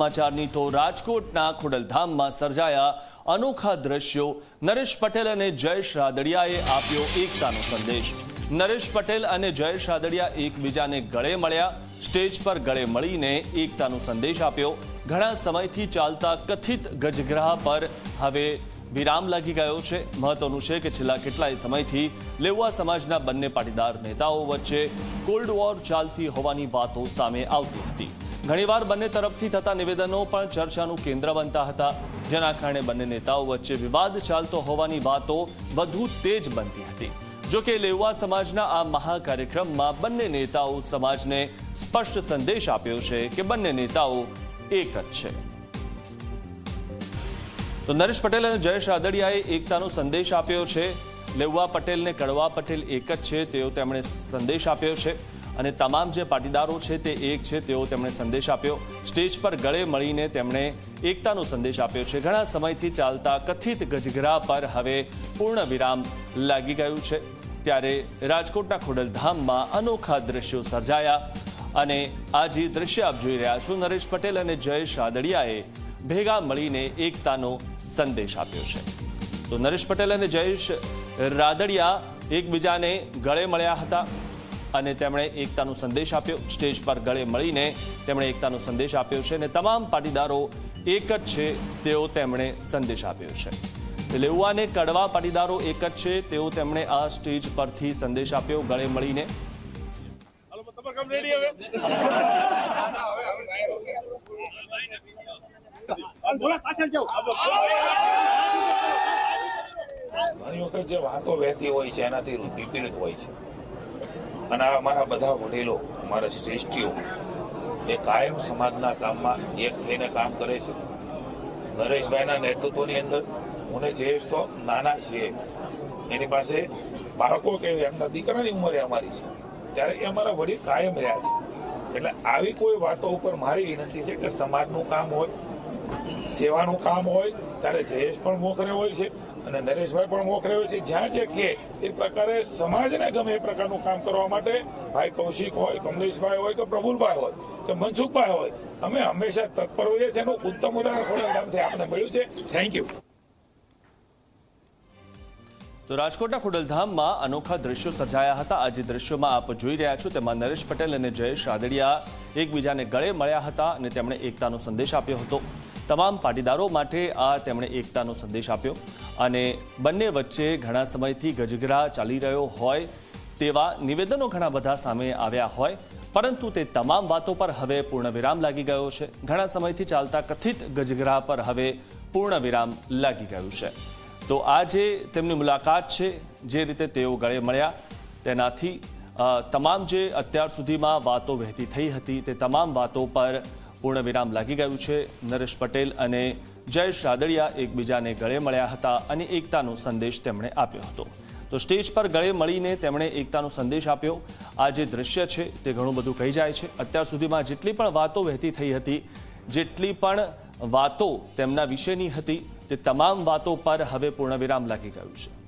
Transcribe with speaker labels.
Speaker 1: સમાચારની તો રાજકોટના ખોડલધામમાં સર્જાયા અનોખા દ્રશ્યો. નરેશ પટેલ અને જયેશ રાદડિયાએ આપ્યો એકતાનો સંદેશ. નરેશ પટેલ અને જયેશ રાદડિયા એકબીજાને ગળે મળ્યા. સ્ટેજ પર ગળે મળીને એકતાનો સંદેશ આપ્યો. ઘણા સમયથી ચાલતા કથિત ગજગ્રહ પર હવે વિરામ લાગી ગયો છે. મહત્વનું છે કે છેલ્લા કેટલાય સમયથી લેવા સમાજના બંને પાટીદાર નેતાઓ વચ્ચે કોલ્ડ વોર ચાલતી હોવાની વાતો સામે આવતી હતી. ઘણીવાર બંને તરફથી થતા નિવેદનો પણ ચર્ચાનું કેન્દ્ર બનતા હતા. જેના કારણે બંને નેતાઓ વચ્ચે વિવાદ ચાલતો હોવાની વાતો વધુ તેજ બનતી હતી. જો કે લેવા સમાજના આ મહાકાર્યક્રમમાં બંને નેતાઓ સમાજને સ્પષ્ટ સંદેશ આપ્યો છે કે બંને નેતાઓ એક જ છે. તો નરેશ પટેલ અને જયેશ રાદડિયાએ એકતાનો સંદેશ આપ્યો છે. લેવા પટેલને કડવા પટેલ એક જ છે, તેઓ તેમણે સંદેશ આપ્યો છે. અને તમામ જે પાટીદારો છે તે એક છે, તેઓ તેમણે સંદેશ આપ્યો. સ્ટેજ પર ગળે મળીને તેમણે એકતાનો સંદેશ આપ્યો છે. ઘણા સમયથી ચાલતા કથિત ગજગરા પર હવે પૂર્ણ વિરામ લાગી ગયું છે. ત્યારે રાજકોટના ખોડલધામમાં અનોખા દ્રશ્યો સર્જાયા અને આ જે દ્રશ્ય આપ જોઈ રહ્યા છો. નરેશ પટેલ અને જયેશ રાદડિયાએ ભેગા મળીને એકતાનો સંદેશ આપ્યો છે. તો નરેશ પટેલ અને જયેશ રાદડિયા એકબીજાને ગળે મળ્યા હતા. અને તેમણે એકતાનો સંદેશ આપ્યો. સ્ટેજ પર ગળે મળીને તેમણે એકતાનો સંદેશ આપ્યો છે અને તમામ પાટીદારો એક જ છે તેઓ તેમણે સંદેશ આપ્યો છે. લેવાને કડવા પાટીદારો એક જ છે તેઓ તેમણે આ સ્ટેજ પરથી સંદેશ આપ્યો. ગળે મળીને
Speaker 2: ઘણી વખત જે વાતો વહેતી હોય છે એનાથી વિપરીત હોય છે. અને અમારા બધા વડીલો, અમારા શ્રેષ્ઠીઓ એ કાયમ સમાજના કામમાં એક થઈને કામ કરે છે. નરેશભાઈના નેતૃત્વની અંદર હું ને તો નાના છીએ. એની પાસે બાળકો કે એમના દીકરાની ઉંમરે અમારી છે. ત્યારે એ અમારા વડીલ કાયમ રહ્યા છે. એટલે આવી કોઈ વાતો ઉપર મારી વિનંતી છે કે સમાજનું કામ હોય, સેવાનું કામ હોય, ત્યારે જયેશ પણ મોખરે હોય છે. અને નરેશભાઈ પણ મોખ રહ્યો છે. જ્યાં જે કે એ પ્રકારે સમાજને ગમે એ પ્રકારનું કામ કરવા માટે ભાઈ કૌશિક હોય, કમલેશભાઈ હોય કે પ્રફુલભાઈ હોય કે મનસુખભાઈ હોય, અમે હંમેશા તત્પર હોઈએ છીએ. એનું ઉત્તમ ઉદાહરણ ખોડાથી આપણે મળ્યું છે. થેન્ક યુ
Speaker 1: તો રાજકોટના ખોડલધામમાં અનોખા દ્રશ્યો સર્જાયા હતા. આ જે દ્રશ્યોમાં આપ જોઈ રહ્યા છો, તેમાં નરેશ પટેલ અને જયેશ રાદડિયા એકબીજાને ગળે મળ્યા હતા અને તેમણે એકતાનો સંદેશ આપ્યો હતો. તમામ પાટીદારો માટે આ તેમણે એકતાનો સંદેશ આપ્યો. અને બંને વચ્ચે ઘણા સમયથી ગજગરા ચાલી રહ્યો હોય તેવા નિવેદનો ઘણા બધા સામે આવ્યા હોય, પરંતુ તે તમામ વાતો પર હવે પૂર્ણ વિરામ લાગી ગયો છે. ઘણા સમયથી ચાલતા કથિત ગજગરા પર હવે પૂર્ણ વિરામ લાગી ગયું છે. તો આ જે તેમની મુલાકાત છે, જે રીતે તેઓ ગળે મળ્યા, તેનાથી તમામ જે અત્યાર સુધીમાં વાતો વહેતી થઈ હતી તે તમામ વાતો પર પૂર્ણ વિરામ લાગી ગયું છે. નરેશ પટેલ અને જયેશ રાદડિયા એકબીજાને ગળે મળ્યા હતા અને એકતાનો સંદેશ તેમણે આપ્યો હતો. તો સ્ટેજ પર ગળે મળીને તેમણે એકતાનો સંદેશ આપ્યો. આ જે દૃશ્ય છે તે ઘણું બધું કહી જાય છે. અત્યાર સુધીમાં જેટલી પણ વાતો વહેતી થઈ હતી, જેટલી પણ વાતો તેમના વિશેની હતી, તે તમામ વાતો પર હવે પૂર્ણવિરામ લાગી ગયું છે.